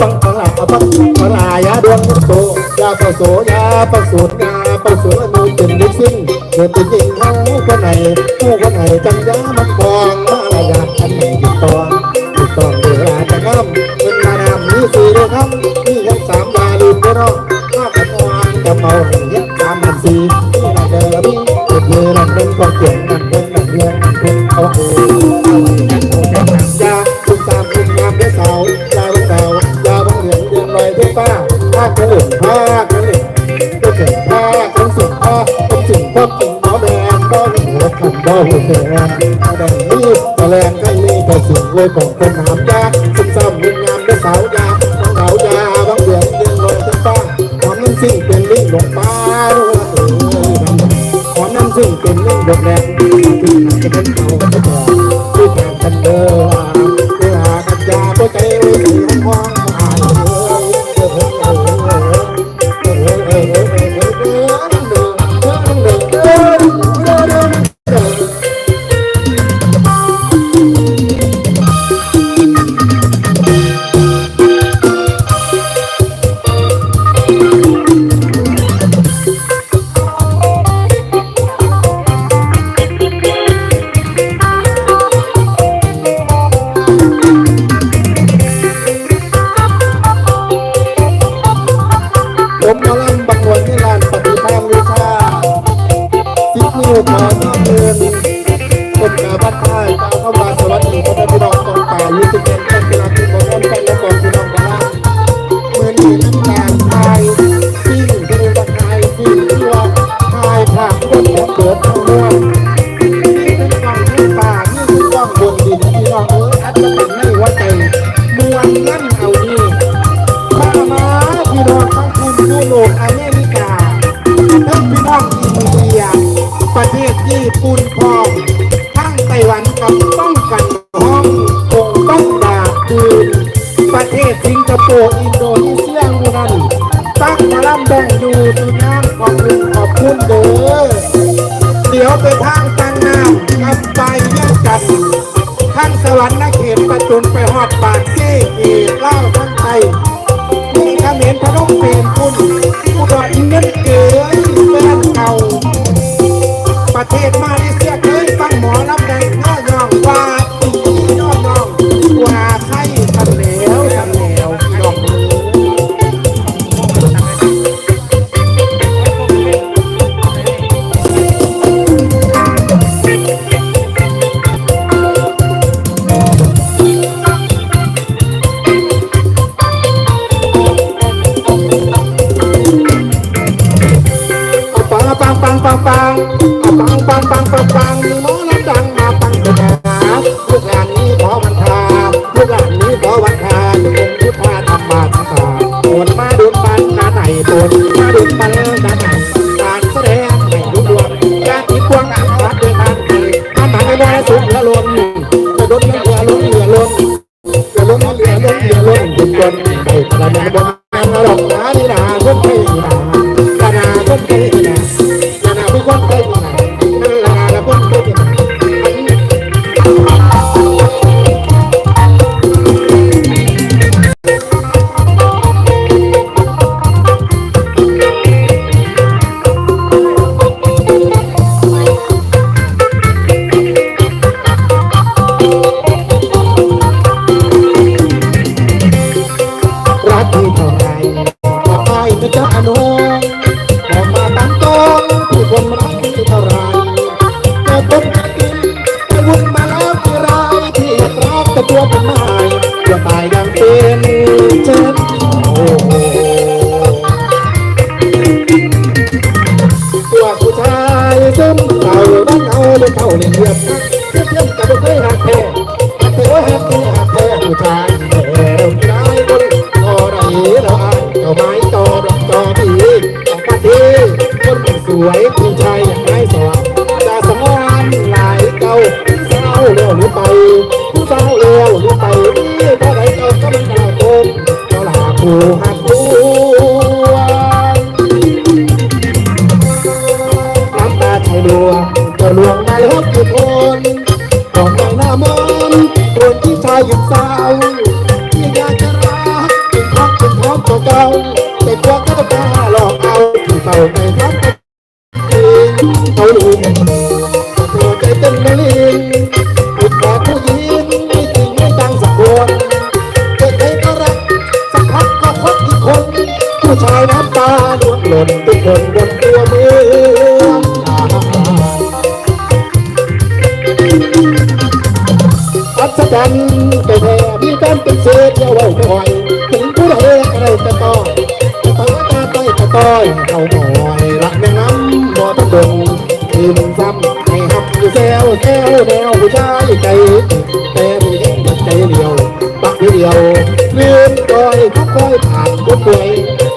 ปังปังลาปังปังลายาดวงโตยาปโสยาปสูยาปสูตรมีเป็นดิซึ่งเกิดเป็นหญิงเขาคนไหนผู้คนไหนจังยามันกองมาลายาอันไหนติดต่อนติดต่อนเวลาจะข้ามเป็นมานามีสี่เรื่งครับนี่ยังสามยาลืมไม่รอดข้าขวานจะเมาเห็นยักษ์สามพันสี่ ก็เหลืองผ้าก็เหลืองก็เหลืองผ้าก็สุดผ้าก็สุดผ้าก็หมอแดงก็หัวผมก็หัวแดงแดงนี่แดงก็นี่ก็สุดเลยของคนน้ำยาสุดซ้ำ ลูกมาบ้าเมืนงคนมาบ้านักมาล่ำแบ่งดู มาสูงพระลมกระดมน้ำขวาลงเหลือลงกระดมน้ำเหลือลงเหลือลงทุกคนเอกระมันบนน้ำระดับ บอกมาตามตรงผู้คนมันไม่ท่าไรแต่ต้นกินแต่คนมาแล้วกี่รายที่รักแต่ตัวเป็นไม่จะตายดังเป็นเช่นโอ้โวผู้ชายซึมเศร้ารัเอาเลยเขาเลยเงียบ ยิ่งเศร้าที่อยากจะรักเป็นรักเป็นพร้อมตัเก่าเป็นตัวก็ต้องหลอกเอาที่เศร้าในรัก ศจรรย์ไปแท้มีแฟนเป็นเศษเยาว์คอยถึงผู้ใดอะไรจะต่อจะต่อยตาต้อยตะต้อยเขาหน่อยรักแม่น้ำบ่ต้องดงทีมซ้ำให้หับอยู่แซวแซวแนวผู้ชายใจแต่ผู้หญิงใจเดียวปักเดียวลืมคอยเขาคอยผ่านคนป่วย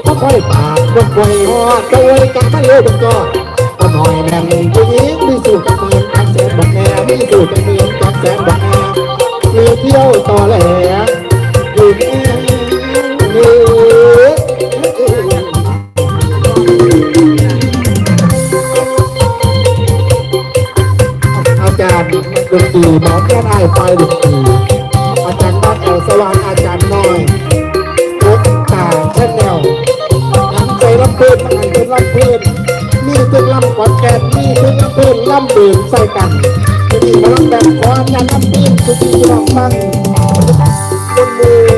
เขาคอยผ่านคนป่วยหอดตัวกันมาเร็วเป็นก็ก็หน่อยแม่งผู้หญิงมีสู่กันเมือนกันแสนบักแม่มีสู่กันเมือนกันแสนบักแม่มี เที่ยวต่อแหลอยู่แม่นี่อาจารย์ดนตรีหมอแก้ไอ้ไฟดนตรีอาจารย์บ้านเอลสว่างอาจารย์น้อยรถตาแช่แนวหันใจลำเพื่อนหันเป็นลำเพื่อนมีถึงลำกอดแกนมีถึงลำเพื่อนลำเดินใส่กัน ฉันน้ำปีนสุดที่รักมันบนมือ